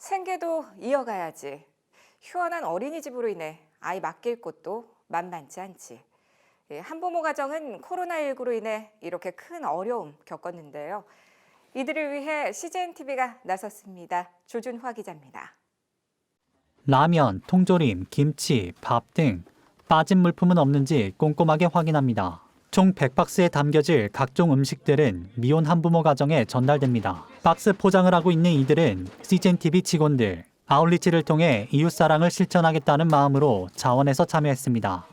생계도 이어가야지. 휴원한 어린이집으로 인해 아이 맡길 곳도 만만치 않지. 예, 한부모 가정은 코로나19로 인해 이렇게 큰 어려움 겪었는데요. 이들을 위해 CGN TV가 나섰습니다. 조준화 기자입니다. 라면, 통조림, 김치, 밥 등 빠진 물품은 없는지 꼼꼼하게 확인합니다. 총 100박스에 담겨질 각종 음식들은 미혼 한부모 가정에 전달됩니다. 박스 포장을 하고 있는 이들은 CGN TV 직원들, 아울리치를 통해 이웃 사랑을 실천하겠다는 마음으로 자원해서 참여했습니다.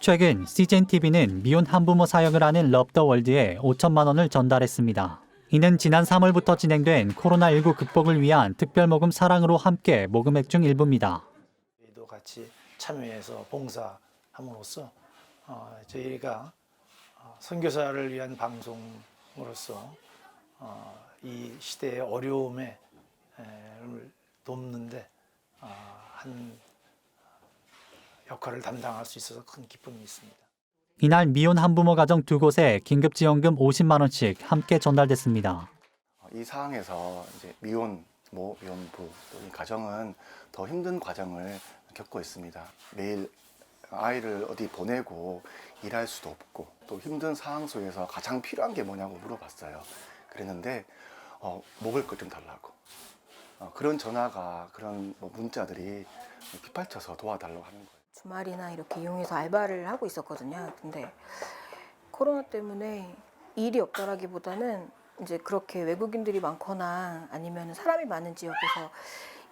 최근 CGN TV는 미혼 한부모 사역을 하는 럽더 월드에 5천만 원을 전달했습니다. 이는 지난 3월부터 진행된 코로나19 극복을 위한 특별 모금 사랑으로 함께 모금액 중 일부입니다. 같이 참여해서 봉사함으로써 어, 저희가 어, 선교사를 위한 방송으로서 어, 이 시대의 어려움에 를 돕는데 어, 한 역할을 담당할 수 있어서 큰 기쁨이 있습니다. 이날 미혼 한부모 가정 두 곳에 긴급지원금 50만 원씩 함께 전달됐습니다. 어, 이 상황에서 이제 미혼 모 미혼부 또이 가정은 더 힘든 과정을 겪고 있습니다. 매일 아이를 어디 보내고 일할 수도 없고 또 힘든 상황 속에서 가장 필요한 게 뭐냐고 물어봤어요. 그랬는데 어, 먹을 것 좀 달라고 어, 그런 전화가 그런 뭐 문자들이 빗발쳐서 도와달라고 하는 거예요. 주말이나 이렇게 이용해서 알바를 하고 있었거든요. 근데 코로나 때문에 일이 없다라기보다는 이제 그렇게 외국인들이 많거나 아니면 사람이 많은 지역에서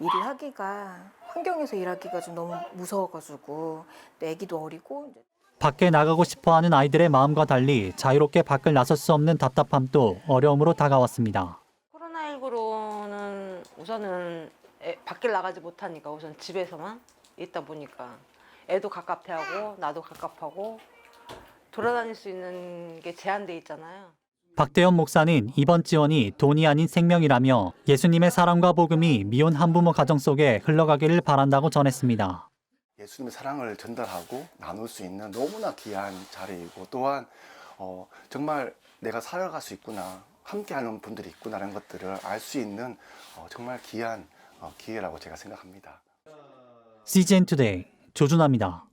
일을 하기가 환경에서 일하기가 좀 너무 무서워가지고 내 아기도 어리고 밖에 나가고 싶어 하는 아이들의 마음과 달리 자유롭게 밖을 나설 수 없는 답답함도 어려움으로 다가왔습니다. 코로나19로는 우선은 애- 밖에 나가지 못하니까 우선 집에서만 있다 보니까 애도 갑갑해하고 나도 갑갑하고 돌아다닐 수 있는 게 제한돼 있잖아요. 박대현 목사는 이번 지원이 돈이 아닌 생명이라며 예수님의 사랑과 복음이 미혼 한부모 가정 속에 흘러가기를 바란다고 전했습니다. 예수님의 사랑을 전달하고 나눌 수 있는 너무나 귀한 자리이고 또한 어, 정말 내가 살아갈 수 있구나 함께하는 분들이 있구나라는 것들을 알 수 있는 어, 정말 귀한 어, 기회라고 제가 생각합니다. CGN 투데이 조준합니다.